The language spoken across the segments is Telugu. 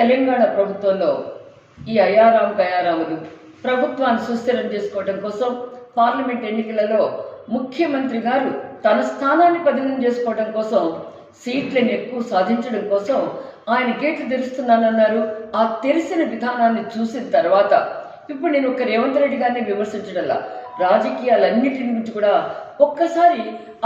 తెలంగాణ ప్రభుత్వంలో ఈ అయారాం గయారాములు ప్రభుత్వాన్ని సుస్థిరం చేసుకోవడం కోసం పార్లమెంట్ ఎన్నికలలో ముఖ్యమంత్రి గారు తన స్థానాన్ని పదిలం చేసుకోవడం కోసం సీట్లను ఎక్కువ సాధించడం కోసం ఆయన గేట్లు తెరుస్తున్నానన్నారు. ఆ తెరిసిన విధానాన్ని చూసిన తర్వాత ఇప్పుడు నేను ఒక రేవంత్ రెడ్డి గారిని విమర్శించడంలా రాజకీయాలన్నిటి గురించి కూడా ఒక్కసారి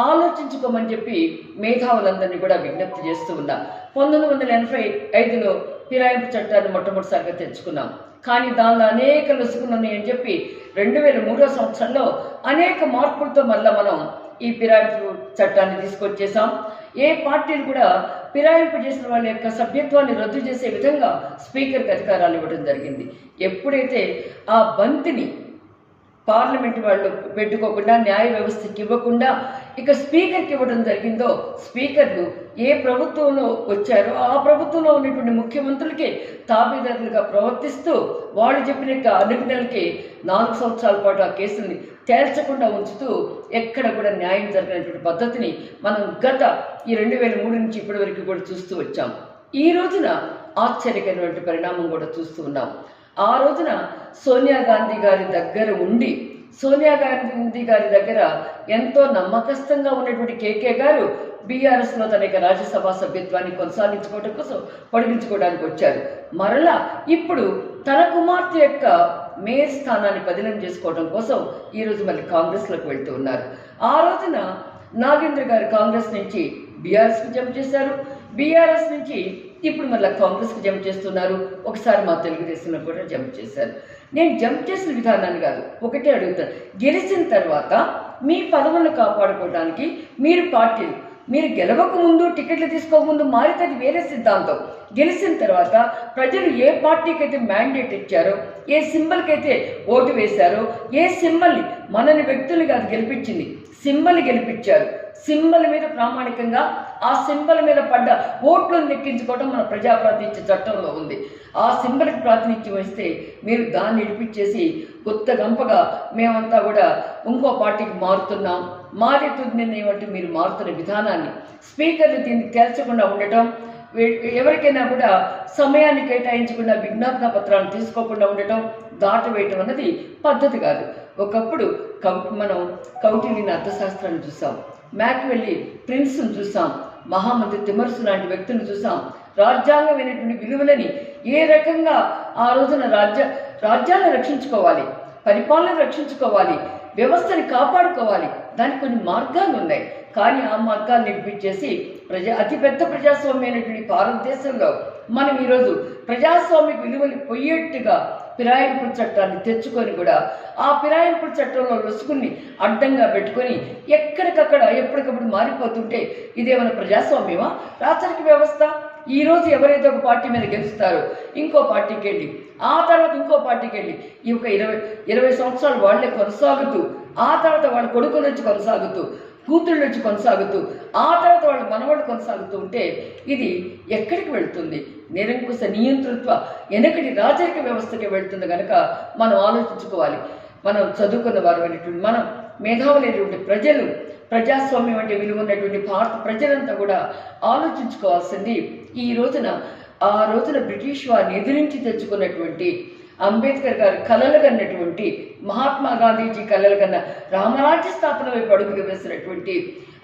ఆలోచించుకోమని చెప్పి మేధావులందరినీ కూడా విజ్ఞప్తి చేస్తూ ఉన్నా. పంతొమ్మిది వందల ఎనభై ఐదులో ఫిరాయింపు చట్టాన్ని మొట్టమొదటిసారిగా తెచ్చుకున్నాం. కానీ దానిలో అనేక లొసుగులు అని చెప్పి రెండు వేల మూడో సంవత్సరంలో అనేక మార్పులతో మళ్ళీ మనం ఈ ఫిరాయింపు చట్టాన్ని తీసుకొచ్చేసాం. ఏ పార్టీలు కూడా ఫిరాయింపు చేసిన వాళ్ళ యొక్క సభ్యత్వాన్ని రద్దు చేసే విధంగా స్పీకర్కి అధికారాలు ఇవ్వడం జరిగింది. ఎప్పుడైతే ఆ బంతిని పార్లమెంట్ వాళ్ళు పెట్టుకోకుండా న్యాయ వ్యవస్థకి ఇవ్వకుండా ఇక స్పీకర్కి ఇవ్వడం జరిగిందో స్పీకర్లు ఏ ప్రభుత్వంలో వచ్చారో ఆ ప్రభుత్వంలో ఉన్నటువంటి ముఖ్యమంత్రులకి తాబేదారులుగా ప్రవర్తిస్తూ వాళ్ళు చెప్పిన యొక్క అనుజ్ఞలకి నాలుగు సంవత్సరాల పాటు ఆ కేసుల్ని తేల్చకుండా ఉంచుతూ ఎక్కడ కూడా న్యాయం జరిగినటువంటి పద్ధతిని మనం గత ఈ రెండు వేల మూడు నుంచి ఇప్పటి వరకు కూడా చూస్తూ వచ్చాం ఈ రోజున ఆశ్చర్యకరమైనటువంటి పరిణామం కూడా చూస్తూ ఉన్నాం ఆ రోజున సోనియా గాంధీ గారి దగ్గర ఉండి సోనియా గాంధీ గారి దగ్గర ఎంతో నమ్మకస్తంగా ఉన్నటువంటి కేకే గారు బీఆర్ఎస్లో తన యొక్క రాజ్యసభ సభ్యత్వాన్ని కొనసాగించుకోవడం కోసం పొడిగించుకోవడానికి వచ్చారు. మరలా ఇప్పుడు తన కుమార్తె యొక్క మేయర్ స్థానాన్ని బదిలం చేసుకోవడం కోసం ఈరోజు మళ్ళీ కాంగ్రెస్లోకి వెళ్తూ ఉన్నారు. ఆ రోజున నాగేంద్ర గారు కాంగ్రెస్ నుంచి బీఆర్ఎస్కి జంప్ చేశారు. బీఆర్ఎస్ నుంచి ఇప్పుడు మళ్ళీ కాంగ్రెస్కి జంప్ చేస్తున్నారు. ఒకసారి మా తెలుగుదేశంలో కూడా జంప్ చేశారు. నేను జంప్ చేసిన విధానాన్ని కాదు ఒకటే అడుగుతాను. గెలిచిన తర్వాత మీ పదవులను కాపాడుకోవడానికి మీరు పార్టీ మీరు గెలవక ముందు టికెట్లు తీసుకోకముందు మారితే అది వేరే సిద్ధాంతం. గెలిచిన తర్వాత ప్రజలు ఏ పార్టీకి అయితే మ్యాండేట్ ఇచ్చారో ఏ సింబల్కి అయితే ఓటు వేశారో ఏ సింబల్ని మనని వ్యక్తులు కాదు గెలిపించింది సింబల్ గెలిపించారు. సింబల్ మీద ప్రామాణికంగా ఆ సింబల్ మీద పడ్డ ఓట్లను లెక్కించుకోవడం మన ప్రజాప్రాతినిధ్య చట్టంలో ఉంది. ఆ సింబల్కి ప్రాతినిధ్యం వస్తే మీరు దాన్ని ఇడిపించేసి కొత్త గంపగా మేమంతా కూడా ఇంకో పార్టీకి మారుతున్నాం. మారే తుది నిర్ణయం అంటే మీరు మారుతున్న విధానాన్ని. స్పీకర్లు దీన్ని తేల్చకుండా ఉండటం ఎవరికైనా కూడా సమయాన్ని కేటాయించకుండా విజ్ఞాపన పత్రాలను తీసుకోకుండా ఉండటం దాటవేయటం అన్నది పద్ధతి కాదు. ఒకప్పుడు కౌ మనం కౌటిల్యని అర్థశాస్త్రాన్ని చూసాం. మ్యాక్ వెళ్ళి ప్రిన్స్ను చూసాం. మహామంత్రి తిమర్సు లాంటి వ్యక్తులను చూసాం. రాజ్యాంగమైనటువంటి విలువలని ఏ రకంగా ఆ రోజున రాజ్య రాజ్యాన్ని రక్షించుకోవాలి? పరిపాలన రక్షించుకోవాలి వ్యవస్థని కాపాడుకోవాలి. దానికి కొన్ని మార్గాలు ఉన్నాయి. కానీ ఆ మార్గాలు నిర్మించేసి ప్రజా అతిపెద్ద ప్రజాస్వామ్యమైనటువంటి భారతదేశంలో మనం ఈరోజు ప్రజాస్వామ్య విలువలు పోయేట్టుగా ఫిరాయింపుల చట్టాన్ని తెచ్చుకొని కూడా ఆ ఫిరాయింపుల చట్టంలో లొసుకుని అడ్డంగా పెట్టుకొని ఎక్కడికక్కడ ఎప్పటికప్పుడు మారిపోతుంటే ఇదేమైనా ప్రజాస్వామ్యమా? రాచరిక వ్యవస్థ ఈ రోజు ఎవరైతే ఒక పార్టీ మీద గెలుస్తారో ఇంకో పార్టీకి వెళ్ళి ఆ తర్వాత ఇంకో పార్టీకి వెళ్ళి ఈ ఒక ఇరవై ఇరవై సంవత్సరాలు వాళ్ళే కొనసాగుతూ ఆ తర్వాత వాళ్ళ కొడుకుల నుంచి కొనసాగుతూ కూతుళ్ళ నుంచి కొనసాగుతూ ఆ తర్వాత వాళ్ళ మనవాళ్ళు కొనసాగుతూ ఉంటే ఇది ఎక్కడికి వెళ్తుంది? నిరంకుశ నియంతృత్వ వెనకటి రాజరిక వ్యవస్థకి వెళ్తుంది కనుక మనం ఆలోచించుకోవాలి. మనం చదువుకున్న వారు అనేటువంటి మనం మేధావులైనటువంటి ప్రజలు ప్రజాస్వామ్యం అంటే విలువ ఉన్నటువంటి భారత ప్రజలంతా కూడా ఆలోచించుకోవాల్సింది. ఈ రోజున ఆ రోజున బ్రిటిష్ వారిని ఎదిరించి తెచ్చుకున్నటువంటి అంబేద్కర్ గారు కలలు కన్నటువంటి మహాత్మా గాంధీజీ కలలు కన్న రామరాజ్య స్థాపన వైపు అడుగులు వేసినటువంటి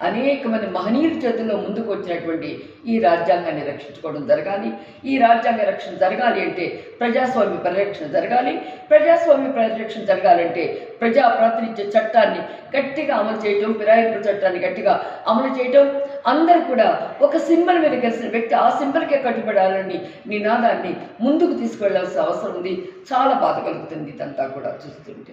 అనేక మంది మహనీయుల చేతుల్లో ముందుకు వచ్చినటువంటి ఈ రాజ్యాంగాన్ని రక్షించుకోవడం జరగాలి. ఈ రాజ్యాంగ రక్షణ జరగాలి అంటే ప్రజాస్వామ్య పరిరక్షణ జరగాలి. ప్రజాస్వామ్య పరిరక్షణ జరగాలంటే ప్రజా ప్రాతినిధ్య చట్టాన్ని గట్టిగా అమలు చేయటం ఫిరాయింపు చట్టాన్ని గట్టిగా అమలు చేయటం. అందరూ కూడా ఒక సింబల్ మీద కలిసిన వ్యక్తి ఆ సింబల్కే కట్టుబడాలని నినాదాన్ని ముందుకు తీసుకెళ్ళాల్సిన అవసరం ఉంది. చాలా బాధ కలుగుతుంది ఇదంతా కూడా చూస్తుంటే.